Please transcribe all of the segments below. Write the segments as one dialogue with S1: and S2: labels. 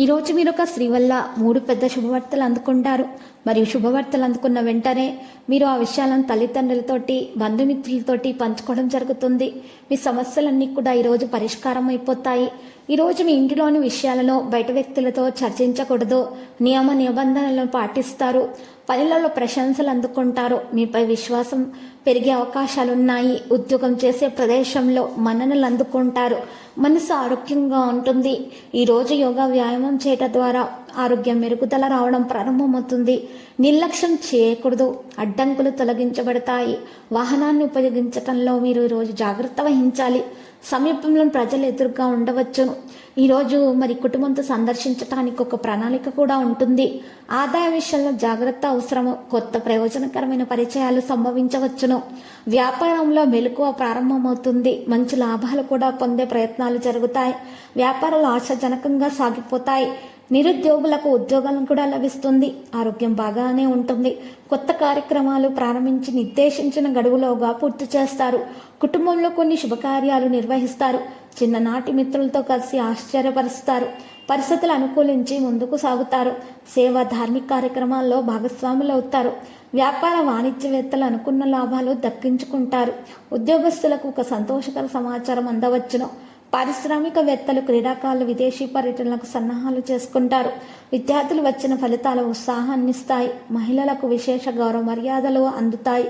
S1: ఈరోజు మీరు ఒక స్త్రీ వల్ల మూడు పెద్ద శుభవార్తలు అందుకుంటారు. మరియు శుభవార్తలు అందుకున్న వెంటనే మీరు ఆ విషయాలను తల్లిదండ్రులతోటి బంధుమిత్రులతోటి పంచుకోవడం జరుగుతుంది. మీ సమస్యలన్నీ కూడా ఈరోజు పరిష్కారం అయిపోతాయి. ఈరోజు మీ ఇంటిలోని విషయాలను బయట వ్యక్తులతో చర్చించకూడదు. నియమ నిబంధనలను పాటిస్తారు. పనులలో ప్రశంసలు అందుకుంటారు. మీపై విశ్వాసం పెరిగే అవకాశాలున్నాయి. ఉద్యోగం చేసే ప్రదేశంలో మన్ననలు అందుకుంటారు. మనసు ఆరోగ్యంగా ఉంటుంది. ఈరోజు యోగా వ్యాయామం చేయటం ద్వారా ఆరోగ్యం మెరుగుదల రావడం ప్రారంభమవుతుంది. నిర్లక్ష్యం చేయకూడదు. అడ్డంకులు తొలగించబడతాయి. వాహనాన్ని ఉపయోగించటంలో మీరు ఈరోజు జాగ్రత్త వహించాలి. సమీపంలో ప్రజలు ఎదురుగా ఉండవచ్చును ఈరోజు మరి కుటుంబంతో సందర్శించడానికి ఒక ప్రణాళిక కూడా ఉంటుంది. ఆదాయ విషయంలో జాగ్రత్త అవసరము. కొత్త ప్రయోజనకరమైన పరిచయాలు సంభవించవచ్చును. వ్యాపారంలో మెలకువ ప్రారంభమవుతుంది. మంచి లాభాలు కూడా పొందే ప్రయత్నాలు జరుగుతాయి. వ్యాపారాలు ఆశాజనకంగా సాగిపోతాయి. నిరుద్యోగులకు ఉద్యోగం కూడా లభిస్తుంది. ఆరోగ్యం బాగానే ఉంటుంది. కొత్త కార్యక్రమాలు ప్రారంభించి నిర్దేశించిన గడువులోగా పూర్తి చేస్తారు. కుటుంబంలో కొన్ని శుభకార్యాలు నిర్వహిస్తారు. చిన్ననాటి మిత్రులతో కలిసి ఆశ్చర్యపరుస్తారు. పరిస్థితులు అనుకూలించి ముందుకు సాగుతారు. సేవా ధార్మిక కార్యక్రమాల్లో భాగస్వాములు అవుతారు. వ్యాపార వాణిజ్యవేత్తలు అనుకున్న లాభాలు దక్కించుకుంటారు. ఉద్యోగస్తులకు ఒక సంతోషకర సమాచారం అందవచ్చును. పారిశ్రామికవేత్తలు క్రీడాకారులు విదేశీ పర్యటనలకు సన్నాహాలు చేసుకుంటారు. విద్యార్థులు వచ్చిన ఫలితాలు ఉత్సాహాన్నిస్తాయి. మహిళలకు విశేష గౌరవ మర్యాదలు అందుతాయి.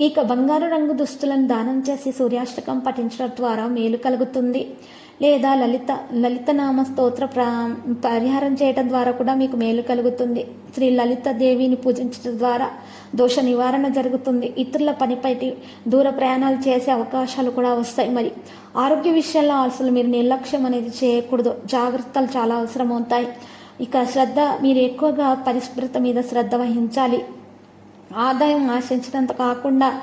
S1: ఇక బంగారు రంగు దుస్తులను దానం చేసి సూర్యాష్టకం పఠించడం ద్వారా మేలు కలుగుతుంది. లేదా లలిత లలితనామ స్తోత్ర ప్రా పరిహారం చేయటం ద్వారా కూడా మీకు మేలు కలుగుతుంది. శ్రీ లలిత దేవిని పూజించడం ద్వారా దోష నివారణ జరుగుతుంది. ఇతరుల పనిపై దూర ప్రయాణాలు చేసే అవకాశాలు కూడా వస్తాయి. మరి ఆరోగ్య విషయాల్లో అసలు మీరు నిర్లక్ష్యం అనేది చేయకూడదు. జాగ్రత్తలు చాలా అవసరం అవుతాయి ఇక శ్రద్ధ మీరు ఎక్కువగా పరిశుభ్రత మీద శ్రద్ధ వహించాలి. ఆదాయం ఆశించినంత కాకుండా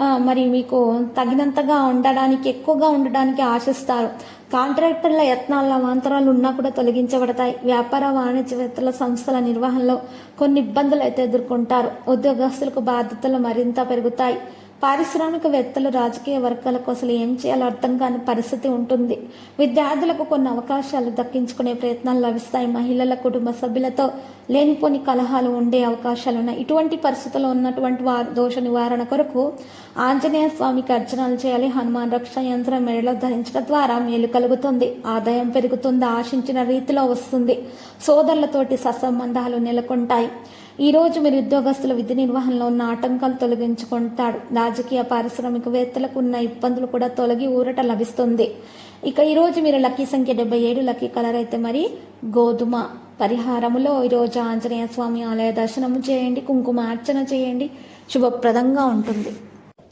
S1: మరి మీకు తగినంతగా ఉండడానికి ఎక్కువగా ఉండడానికి ఆశిస్తారు. కాంట్రాక్టర్ల యత్నాల అవాంతరాలు ఉన్నా కూడా తొలగించబడతాయి. వ్యాపార వాణిజ్యవేత్తల సంస్థల నిర్వహణలో కొన్ని ఇబ్బందులు అయితే ఎదుర్కొంటారు. ఉద్యోగస్తులకు బాధ్యతలు మరింత పెరుగుతాయి. పారిశ్రామికవేత్తలు రాజకీయ వర్గాలకు అసలు ఏం చేయాలో అర్థం కాని పరిస్థితి ఉంటుంది. విద్యార్థులకు కొన్ని అవకాశాలు దక్కించుకునే ప్రయత్నాలు లభిస్తాయి. మహిళల కుటుంబ సభ్యులతో లేనిపోని కలహాలు ఉండే అవకాశాలు ఉన్నాయి. ఇటువంటి పరిస్థితుల్లో ఉన్నటువంటి వారు దోష నివారణ కొరకు ఆంజనేయ స్వామికి అర్చనలు చేయాలి. హనుమాన్ రక్ష యంత్రం మెడలో ధరించడం ద్వారా మేలు కలుగుతుంది. ఆదాయం పెరుగుతుంది. ఆశించిన రీతిలో వస్తుంది. సోదరులతోటి సత్సంబంధాలు నెలకొంటాయి. ఈరోజు మీరు ఉద్యోగస్తుల విధి నిర్వహణలో ఉన్న ఆటంకాలు తొలగించుకుంటాడు. రాజకీయ పారిశ్రామికవేత్తలకు ఉన్న ఇబ్బందులు కూడా తొలగి ఊరట లభిస్తుంది. ఇక ఈరోజు మీరు లక్కీ సంఖ్య డెబ్బై ఏడు లక్కీ కలర్ అయితే మరి గోధుమ. పరిహారములో ఈరోజు ఆంజనేయ స్వామి ఆలయ దర్శనము చేయండి కుంకుమ అర్చన చేయండి. శుభప్రదంగా ఉంటుంది.